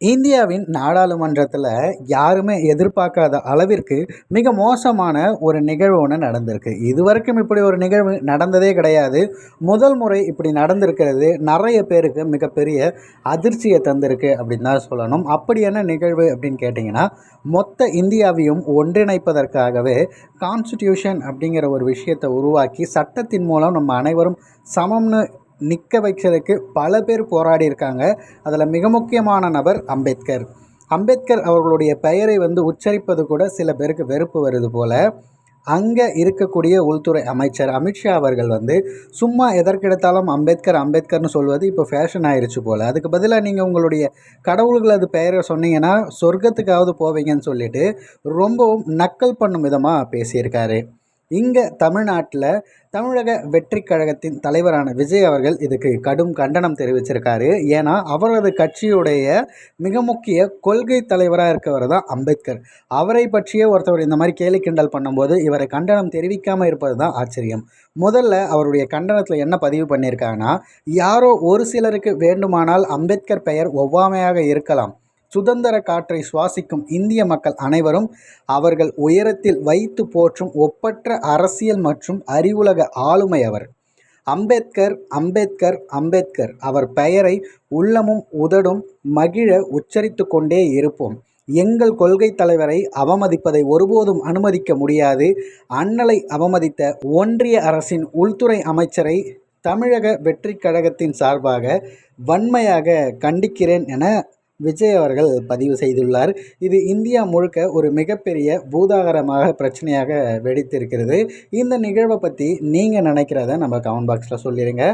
இந்தியாவின் நாடாளுமன்றத்தில் யாருமே எதிர்பார்க்காத அளவிற்கு மிக மோசமான ஒரு நிகழ்வு ஒன்று நடந்திருக்கு. இதுவரைக்கும் இப்படி ஒரு நிகழ்வு நடந்ததே கிடையாது. முதல் முறை இப்படி நடந்திருக்கிறது. நிறைய பேருக்கு மிகப்பெரிய அதிர்ச்சியை தந்திருக்கு அப்படின்னு தான் சொல்லணும். அப்படி என்ன நிகழ்வு அப்படின்னு கேட்டிங்கன்னா மொத்த இந்தியாவையும் ஒன்றிணைப்பதற்காகவே கான்ஸ்டிடியூஷன் அப்படிங்கிற ஒரு விஷயத்தை உருவாக்கி சட்டத்தின் மூலம் நம்ம அனைவரும் சமம்னு நிற்க வைக்கிறதுக்கு பல பேர் போராடி இருக்காங்க. அதில் மிக முக்கியமான நபர் அம்பேத்கர். அம்பேத்கர் அவர்களுடைய பெயரை வந்து உச்சரிப்பது கூட சில பேருக்கு வெறுப்பு வருது போல். அங்கே இருக்கக்கூடிய உள்துறை அமைச்சர் அமித்ஷா அவர்கள் வந்து சும்மா எதற்கெடுத்தாலும் அம்பேத்கர் அம்பேத்கர்னு சொல்வது இப்போ ஃபேஷன் ஆயிடுச்சு போல். அதுக்கு பதிலாக நீங்கள் உங்களுடைய கடவுள்களது பெயரை சொன்னீங்கன்னா சொர்க்கத்துக்காவது போவீங்கன்னு சொல்லிட்டு ரொம்பவும் நக்கல் பண்ணும் விதமாக பேசியிருக்காரு. இங்கே தமிழ்நாட்டில் தமிழக வெற்றி கழகத்தின் தலைவரான விஜய் அவர்கள் இதுக்கு கடும் கண்டனம் தெரிவிச்சிருக்காரு. ஏன்னா அவரது கட்சியுடைய மிக முக்கிய கொள்கை தலைவராக இருக்கவர் தான் அம்பேத்கர். அவரை பற்றியே ஒருத்தவர் இந்த மாதிரி கேலி கிண்டல் பண்ணும்போது இவரை கண்டனம் தெரிவிக்காமல் இருப்பது தான் ஆச்சரியம். முதல்ல அவருடைய கண்டனத்தில் என்ன பதிவு பண்ணியிருக்காங்கன்னா யாரோ ஒரு சிலருக்கு வேண்டுமானால் அம்பேத்கர் பெயர் ஒவ்வாமையாக இருக்கலாம். சுதந்திர காற்றை சுவாசிக்கும் இந்திய மக்கள் அனைவரும் அவர்கள் உயரத்தில் வைத்து போற்றும் ஒப்பற்ற அரசியல் மற்றும் அறிவுலக ஆளுமை அவர். அம்பேத்கர் அம்பேத்கர் அம்பேத்கர் அவர் பெயரை உள்ளமும் உதடும் மகிழ உச்சரித்து கொண்டே இருப்போம். எங்கள் கொள்கை தலைவரை அவமதிப்பதை ஒருபோதும் அனுமதிக்க முடியாது. அண்ணலை அவமதித்த ஒன்றிய அரசின் உள்துறை அமைச்சரை தமிழக வெற்றி கழகத்தின் சார்பாக வன்மையாக கண்டிக்கிறேன் என விஜய் அவர்கள் பதிவு செய்துள்ளார். இது இந்தியா முழுக்க ஒரு மிகப்பெரிய பூதாகரமாக பிரச்சனையாக வெடித்திருக்கிறது. இந்த நிகழ்வை பற்றி நீங்கள் நினைக்கிறத நம்ம கமெண்ட் பாக்ஸில் சொல்லிடுங்க